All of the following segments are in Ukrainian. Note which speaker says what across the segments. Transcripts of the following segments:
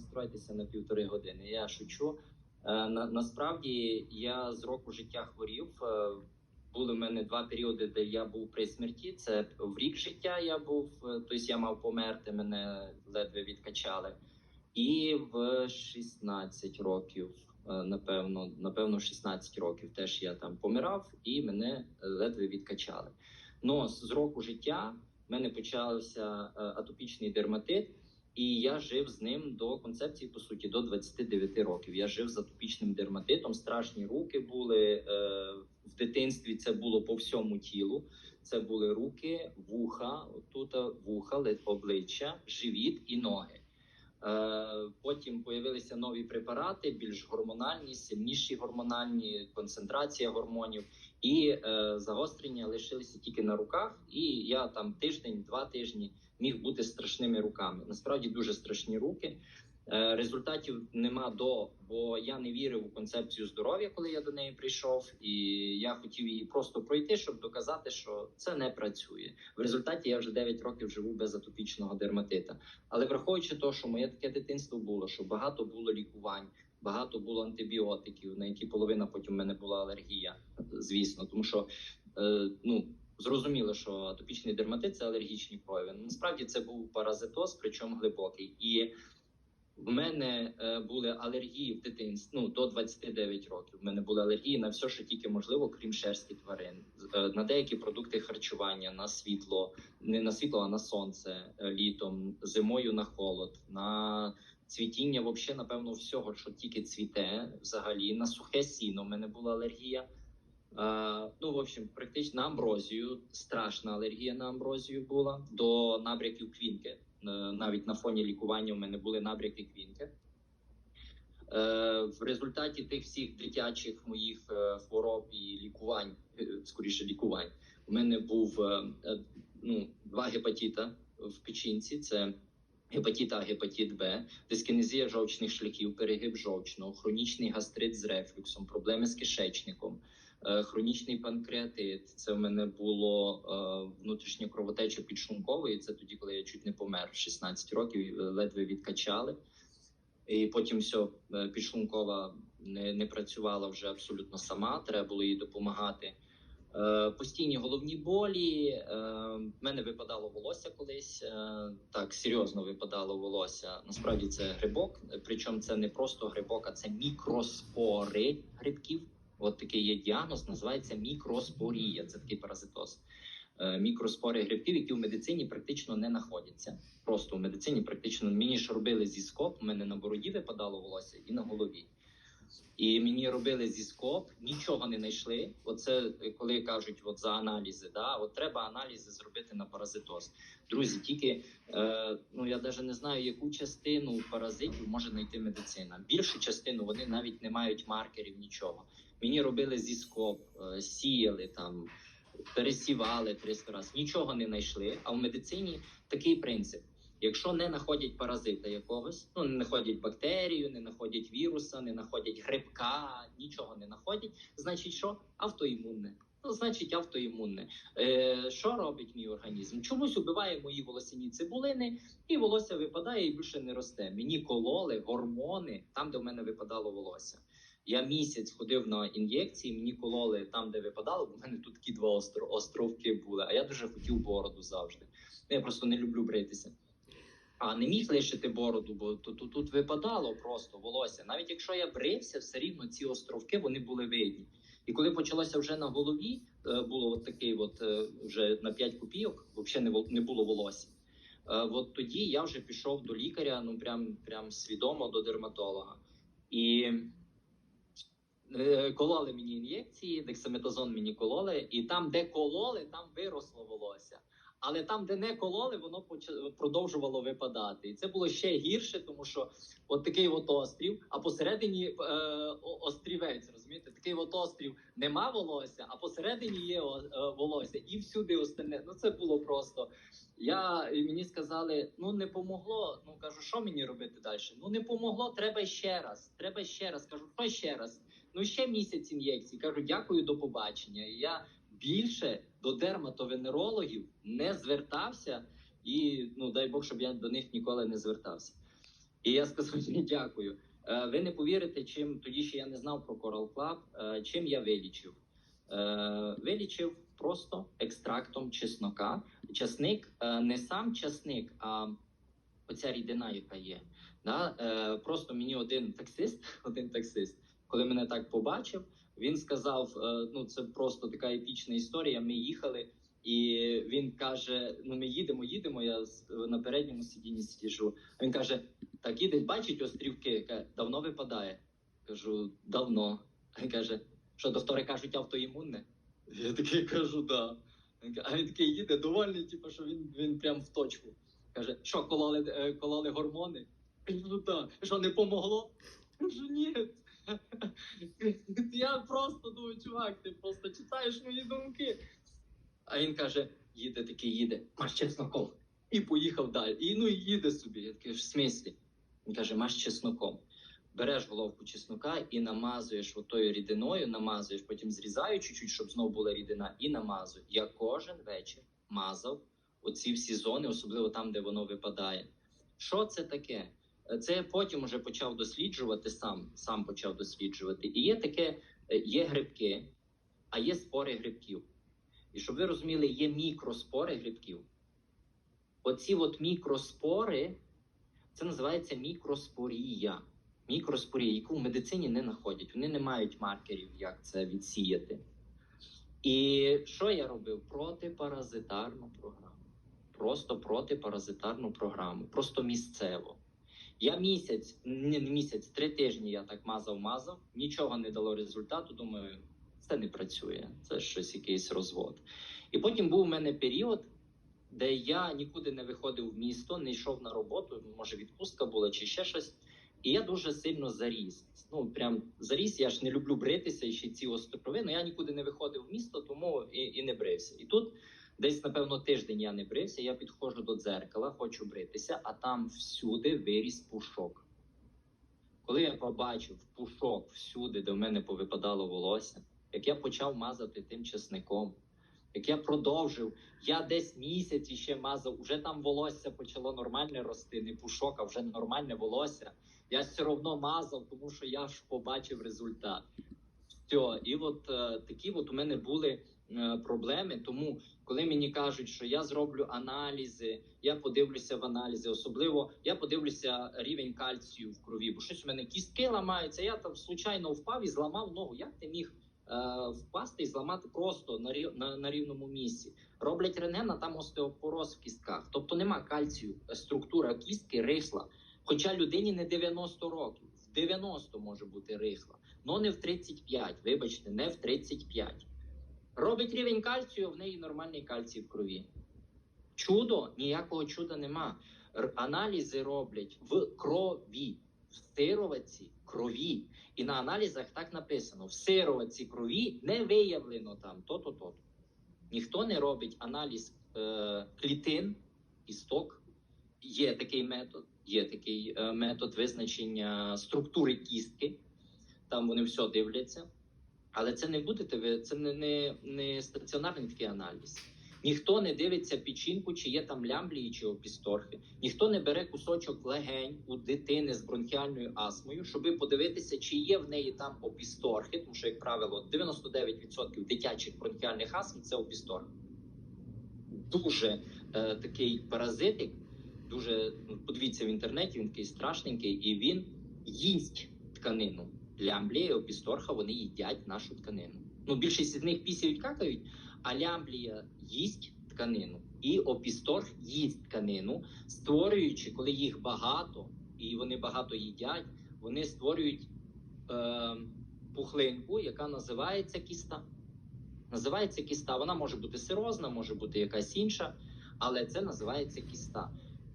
Speaker 1: настройтеся на півтори години. Я шучу. Е, На, насправді я з року життя хворів. Е, Були в мене два періоди, де я був при смерті. Це в рік життя я був, е, тобто я мав померти, мене ледве відкачали. І в 16 років, напевно, напевно, в 16 років теж я там помирав і мене ледве відкачали. Ну, з року життя в мене почався атопічний дерматит, і я жив з ним до концепції, по суті, до 29 років. Я жив з атопічним дерматитом, страшні руки були е, в дитинстві. Це було по всьому тілу. Це були руки, вуха, тут вуха, обличчя, живіт і ноги. Е, Потім появилися нові препарати, більш гормональні, сильніші гормональні, концентрація гормонів, і е, загострення лишилися тільки на руках. І я там тиждень, два тижні міг бути страшними руками. Насправді дуже страшні руки. Е, Результатів нема до, бо я не вірив у концепцію здоров'я, коли я до неї прийшов, і я хотів її просто пройти, щоб доказати, що це не працює. В результаті я вже 9 років живу без атопічного дерматита. Але враховуючи те, що моє таке дитинство було, що багато було лікувань, багато було антибіотиків, на які половина потім в мене була алергія, звісно, тому що е, ну. Зрозуміло, що атопічний дерматит це алергічні прояви. Насправді це був паразитоз, причому глибокий. І в мене е, були алергії в дитинстві ну, до 29 років. В мене були алергії на все, що тільки можливо, крім шерсті тварин, Е, на деякі продукти харчування, на світло, не на світло, а на сонце е, літом, зимою на холод, на цвітіння, взагалі, напевно, всього, що тільки цвіте, взагалі, на сухе сіно. в мене була алергія. Е, ну, в общем, практично амброзію. Страшна алергія на амброзію була до набряків квінки. Е, Навіть на фоні лікування у мене були набряки квінки. Е, В результаті тих всіх дитячих моїх хвороб і лікувань, скоріше лікувань, у мене був ну, два гепатита в печінці. Це гепатит А, гепатит Б, дискінезія жовчних шляхів, перегиб жовчного, хронічний гастрит з рефлюксом, проблеми з кишечником, хронічний панкреатит. Це в мене було е, внутрішня кровотеча підшлункової. Це тоді, коли я чуть не помер 16 років, е, ледве відкачали. І потім все, е, підшлункова не, не працювала вже абсолютно сама. Треба було їй допомагати. Е, постійні головні болі. Е, в мене випадало волосся колись. Е, так серйозно випадало волосся. Насправді це грибок. е, Причому це не просто грибок, а це мікроспори грибків. От такий є діагноз, називається мікроспорія. Це такий паразитоз. Е, Мікроспори грибків, які в медицині практично не знаходяться. Просто в медицині практично мені ж робили зіскоп. У мене на бороді випадало волосся і на голові. І мені робили зі зіскоп, нічого не знайшли. Оце коли кажуть, от за аналізи, да, от треба аналізи зробити на паразитоз. Друзі, тільки е, ну я навіть не знаю, яку частину паразитів може знайти медицина. Більшу частину вони навіть не мають маркерів, нічого. Мені робили зіскоп, е, сіяли там, пересівали 300 разів, нічого не знайшли. А в медицині такий принцип. Якщо не знаходять паразита якогось, ну не знаходять бактерію, не знаходять віруса, не знаходять грибка, нічого не знаходять, значить, що автоімунне. Ну, значить, автоімунне. Е, що робить мій організм? Чомусь убиває мої волосяні цибулини, і волосся випадає і більше не росте. Мені кололи гормони там, де в мене випадало волосся. Я місяць ходив на ін'єкції, мені кололи там, де випадало, бо в мене тут такі два остро- островки були. А я дуже хотів бороду завжди. Ну, Я просто не люблю бритися. А не міг лишити бороду, бо тут, тут, випадало просто волосся. Навіть якщо я брився, все рівно ці островки вони були видні. І коли почалося вже на голові, е, було от такий, от е, вже на 5 копійок, взагалі не, було волосся. Е, От тоді я вже пішов до лікаря, ну прям, прям свідомо до дерматолога. І кололи мені ін'єкції, дексаметазон мені кололи, і там, де кололи, там виросло волосся. Але там, де не кололи, воно продовжувало випадати. І це було ще гірше, тому що от такий от острів, а посередині е, острівець, розумієте? Такий от острів нема волосся, а посередині є е, волосся, і всюди остальне. Ну це було просто. Я і мені сказали, ну не помогло. Ну кажу, що мені робити далі? Ну не помогло, треба ще раз. Треба ще раз. Кажу, що ще раз? Ну ще місяць ін'єкцій. Кажу, дякую, до побачення. І я більше до дерматовенерологів не звертався, і ну дай Бог, щоб я до них ніколи не звертався. І я сказав, дякую. Е, Ви не повірите, чим тоді ще я не знав про Coral Club, е, чим я вилічив. Е, Вилічив просто екстрактом чеснока. Часник не сам часник, а оця рідина, яка є. Просто мені один таксист, один таксист, коли мене так побачив, він сказав: е, ну це просто така епічна історія. Ми їхали. І він каже: Ну, ми їдемо, їдемо. Я на передньому сидінні сиджу. А він каже: Так, їде, бачить острівки. Каже, давно випадає. Кажу, давно. Він каже, що доктори кажуть, автоімунне? Я такий кажу, да. А він такий їде довольний, типу, що він, він прям в точку. Каже, що кололи, е, кололи гормони? Кажу, да. Що не помогло? Кажу, ні. Я просто думаю, чувак, ти просто читаєш мої думки. А він каже: їде такий, їде, маш чесноком. І поїхав далі. І ну і їде собі. Я такий, в смислі? Він каже, маш чесноком. Береш головку чеснока і намазуєш отою рідиною, намазуєш, потім зрізаю чуть-чуть, щоб знову була рідина, і намазую. Я кожен вечір мазав оці всі зони, особливо там, де воно випадає. Що це таке? Це я потім вже почав досліджувати сам, сам почав досліджувати. І є таке, е, є грибки, а є спори грибків. І щоб ви розуміли, є мікроспори грибків. Оці от мікроспори, це називається мікроспорія. Мікроспорія, яку в медицині не знаходять. Вони не мають маркерів, як це відсіяти. І що я робив? Протипаразитарну програму. Просто протипаразитарну програму, просто місцево. Я місяць, не місяць, три тижні я так мазав-мазав, нічого не дало результату. Думаю, це не працює, це щось якийсь розвод. І потім був у мене період, де я нікуди не виходив в місто, не йшов на роботу, може відпустка була чи ще щось. І я дуже сильно заріс. Ну прям заріс. Я ж не люблю бритися і ще ці острови. Ну я нікуди не виходив в місто, тому і, і не брився. І тут десь, напевно, тиждень я не брився. Я підходжу до дзеркала, хочу бритися, а там всюди виріс пушок. Коли я побачив пушок всюди, де в мене повипадало волосся, як я почав мазати тим чесником, як я продовжив, я десь місяць іще мазав, уже там волосся почало нормальне рости, не пушок, а вже нормальне волосся. Я все одно мазав, тому що я ж побачив результат. Все, і от е, такі от у мене були е, проблеми. Тому, коли мені кажуть, що я зроблю аналізи, я подивлюся в аналізи, особливо я подивлюся рівень кальцію в крові, бо щось у мене кістки ламаються. Я там случайно впав і зламав ногу. Як ти міг е, впасти і зламати просто на, рів, на, на рівному місці? Роблять рентген, а там остеопороз в кістках. Тобто нема кальцію, структура кістки рихла. Хоча людині не 90 років, в 90 може бути рихла, але не в 35, вибачте, не в 35. Робить рівень кальцію, в неї нормальний кальцій в крові. Чудо, ніякого чуда нема. Аналізи роблять в крові, в сироватці крові. І на аналізах так написано: в сироватці крові не виявлено там то-то, то-то. Ніхто не робить аналіз е, клітин, кісток. Є такий метод, є такий е, метод визначення структури кістки. Там вони все дивляться. Але це не будете ви, це не, не, не стаціонарний такий аналіз. Ніхто не дивиться печінку, чи є там лямблії чи опісторхи. Ніхто не бере кусочок легень у дитини з бронхіальною астмою, щоб подивитися, чи є в неї там опісторхи, тому що, як правило, 99% дитячих бронхіальних астм це опісторхи. Дуже е, такий паразитик, дуже ну, подивіться в інтернеті, він такий страшненький, і він їсть тканину. Лямблія і опісторха вони їдять нашу тканину. Ну, більшість з них пісяють какають, а лямблія їсть тканину, і опісторх їсть тканину, створюючи, коли їх багато і вони багато їдять, вони створюють е, пухлинку, яка називається кіста. Називається кіста. Вона може бути сирозна, може бути якась інша, але це називається кіста.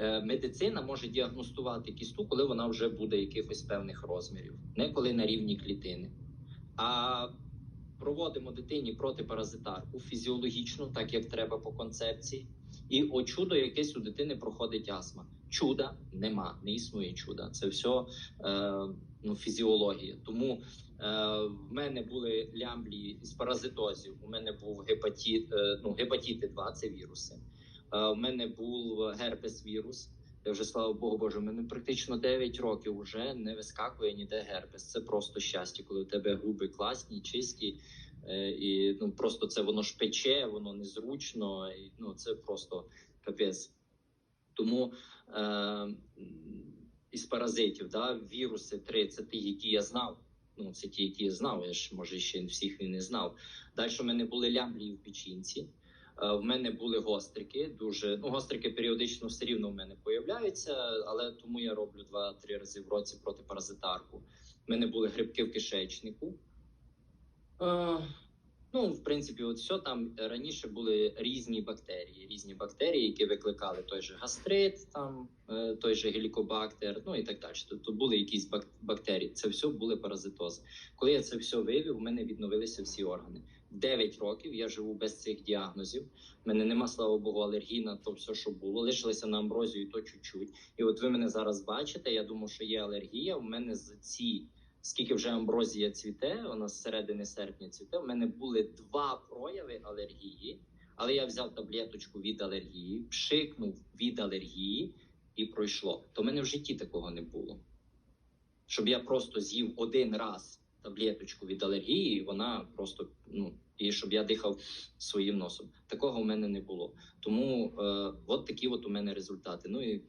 Speaker 1: Е, Медицина може діагностувати кісту, коли вона вже буде якихось певних розмірів, не коли на рівні клітини. А проводимо дитині протипаразитарку фізіологічну, так як треба по концепції. І о чудо якесь у дитини проходить астма. Чуда нема, не існує чуда. Це все е, ну, фізіологія. Тому е, в мене були лямблії з паразитозів. У мене був гепатит, е, ну, гепатити 2 це віруси. Е, У мене був герпес вірус. Я вже слава Богу, Боже, мене практично 9 років вже не вискакує ніде герпес. Це просто щастя, коли у тебе губи класні, чисті, е, і ну просто це воно ж пече, воно незручно, і ну це просто капець. Тому е, із паразитів, да, віруси три це ті, які я знав. Ну, це ті, які я знав. Я ж може ще всіх і не знав. Далі в мене були лямблії в печінці. Е, В мене були гострики. Дуже ну гострики періодично все рівно в мене появляються, але тому я роблю 2-3 рази в році протипаразитарку. В мене були грибки в кишечнику. Е, ну, в принципі, от все там раніше були різні бактерії, різні бактерії, які викликали той же гастрит, там е, той же гелікобактер, ну і так далі. Тобто були якісь бак- бактерії. Це все були паразитози. Коли я це все вивів, у мене відновилися всі органи. 9 років я живу без цих діагнозів. У мене нема, слава Богу, алергії на то все, що було. Лишилося на амброзію, то чуть-чуть. І от ви мене зараз бачите. Я думаю, що є алергія. У мене з ці скільки вже амброзія цвіте, вона з середини серпня цвіте. У мене були два прояви алергії, але я взяв таблеточку від алергії, пшикнув від алергії і пройшло. То в мене в житті такого не було. Щоб я просто з'їв один раз таблеточку від алергії, вона просто ну і щоб я дихав своїм носом. Такого в мене не було. Тому е, от такі от у мене результати. Ну і